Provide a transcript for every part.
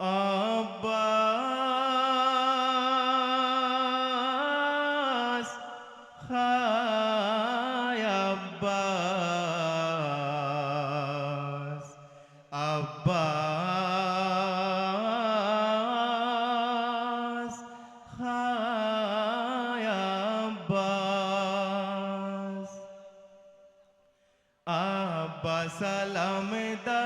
আব্বাস হায় আব্বাস আব্বাস হায় আব্বাস আব্বাস সালামদার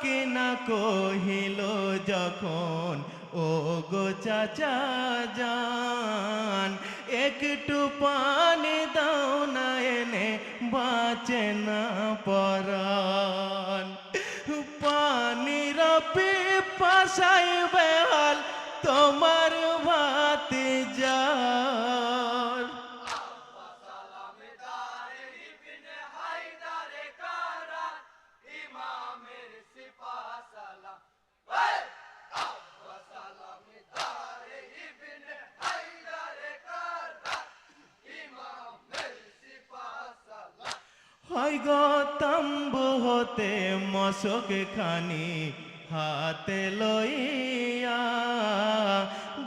সাকিনা কহিল যখন, ও গো চাচা যান একটু পানি দাও না এনে বাঁচে না পরান পানির পাশাই বেহাল তোমার হয় গো তাম্বু হতে মশক খানি হাতে লইয়া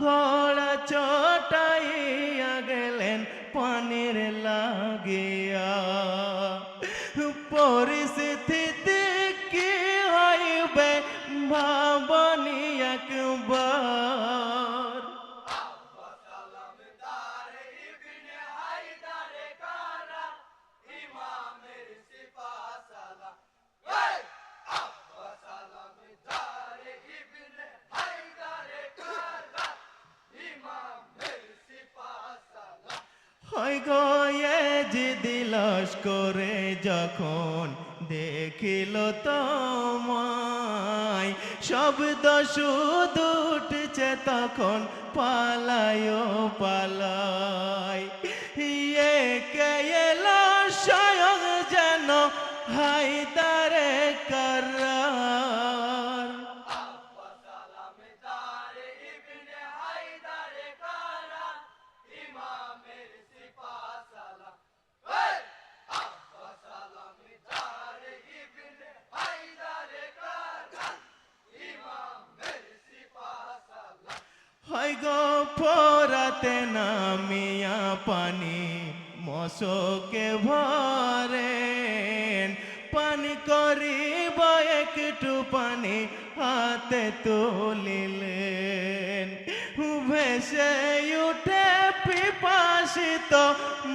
ঘোড়া চটাইয়া গেলেন পানির লাগিয়া। পরিস্থিতি কি হইবে ভাবনি হয় গো এ দিলস করে যখন দেখিল তোমায় শব্দ শুধু উঠছে তখন পালায় পালায় ইয়ে কে স্বয়ং যেন হাইদারে করার পানি মশোকে ভরেন। পানি করিব একটু পানি হাতে তুলিলেন। ভেসে উঠে পিপাসিত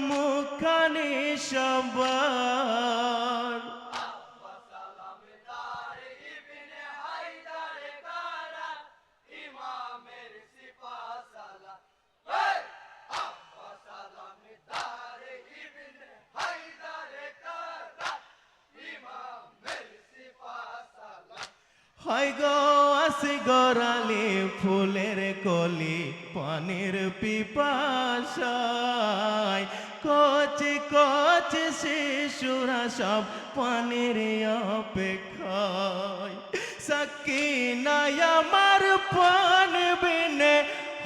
মুখানি সবার হয় গো, আসি গরালি ফুলের কলি, পানির পিপাসায়। কচি কচি শিশুরা সব পানির অপেক্ষায়। সকিনায় আমার পান বিনে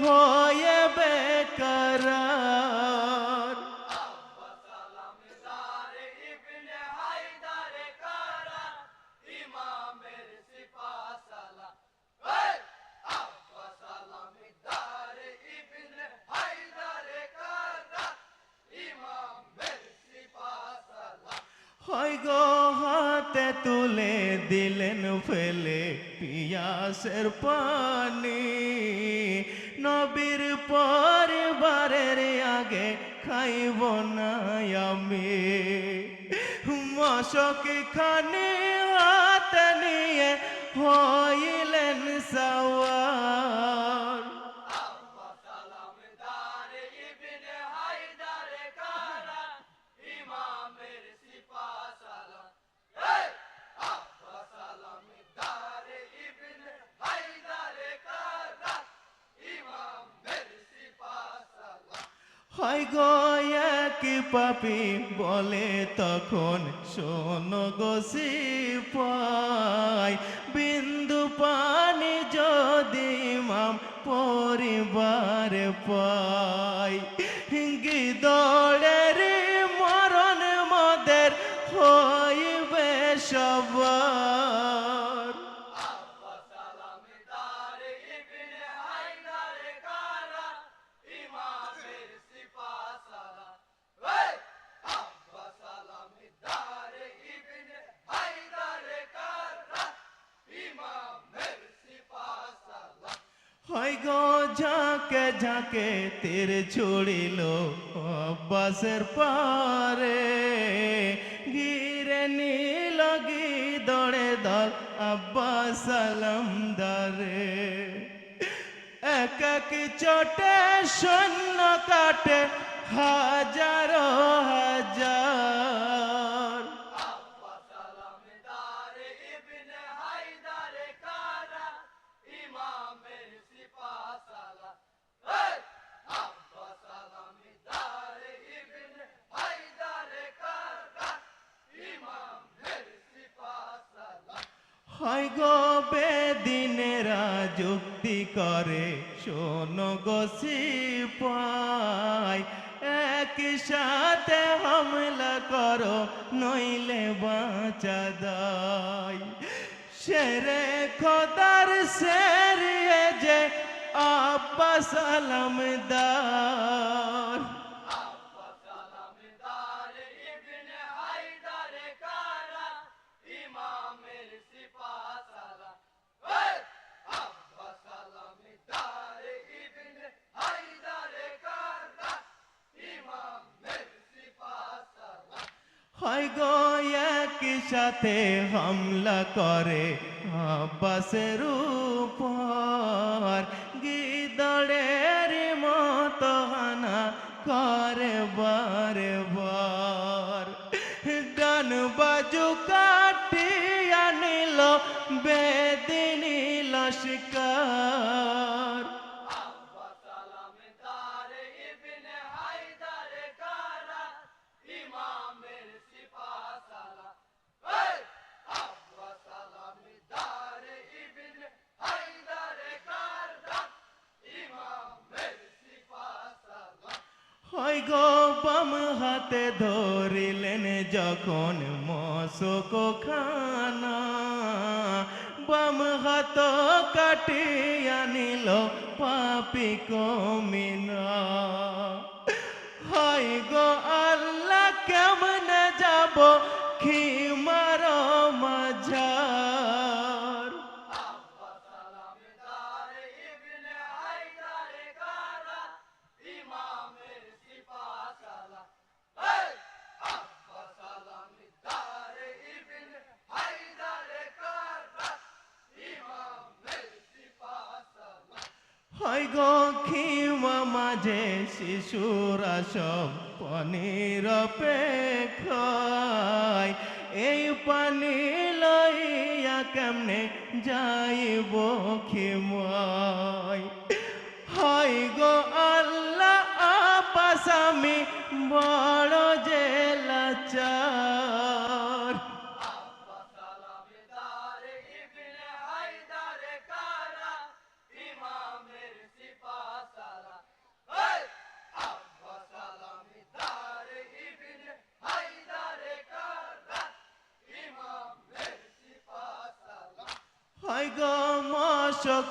হয়ে বেকার। হাতে তুলে দিলেন ফেলে পিয়াসের পানি। নবীর পরিবারের আগে খাইব না আমি। মশক খানি হাতে নিয়ে হইলেন সওয়ার। হয় গো এক পাপি বলে তখন শোনো গোসি পায় বিন্দু পানি যদি মাম পরিবার পায় হিঙ্গি ঝাঁকে তীর ছুড়িল বাসের পারে। গিরে নীল দড়ে দল আব্বাস সালামদারে এক এক চোটে শূন্য কাটে হাজারো হাজার। গো বেদিনেরা যুক্তি করে। শোনো গসি পাই একই সাথে হামলা করো, নইলে বাঁচা দায় শেরে খোদার শেরিয়ে যে আব্বা সালামদার সাথে হামলা করে আব্বাসের উপর। গিদড়ের মতো হানা করে বারে বার। ডান বাজু কাটিয়া নিল বেদিনী লস্কর। গো, বাম হাতে ধরিলেন যখন মশক খানা বাম হাত কাটিয়া নিল পাপি কমিনা। হয় গো আল্লাহ হয় মাঝে শিশুরা সব পানির অপেক্ষায় এই পানি লইয়া কেমনে যাইব খিমায় হয় গো আল্লাহ, আপাস আমি বড় জেলাচার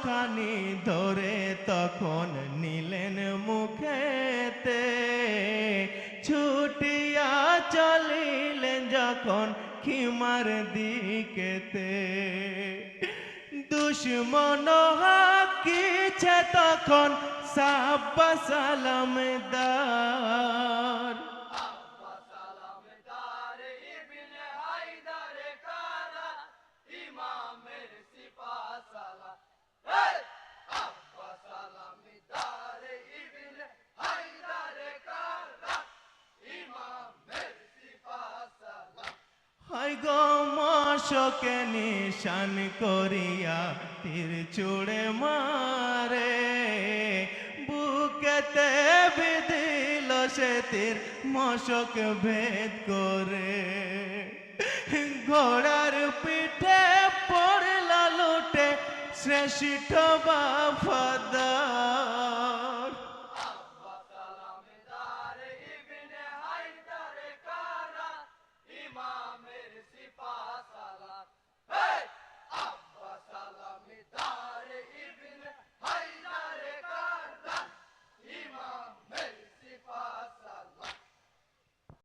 মশখানি ধরে তখন নিলেন মুখেতে। ছুটিয়া চলিলেন যখন খিমার দিকেতে। দুশ্মন হাকিছে তখন সাব্বা সালামদার হয় মশকে নিশান করিয়া তীর চুড়ে মারে। বুকেতে বিদিল সে তীর, মশক ভেদ করে। ঘোড়ার পিঠে পড়লা লুটে, শ্রেষ্ঠ বাফাদা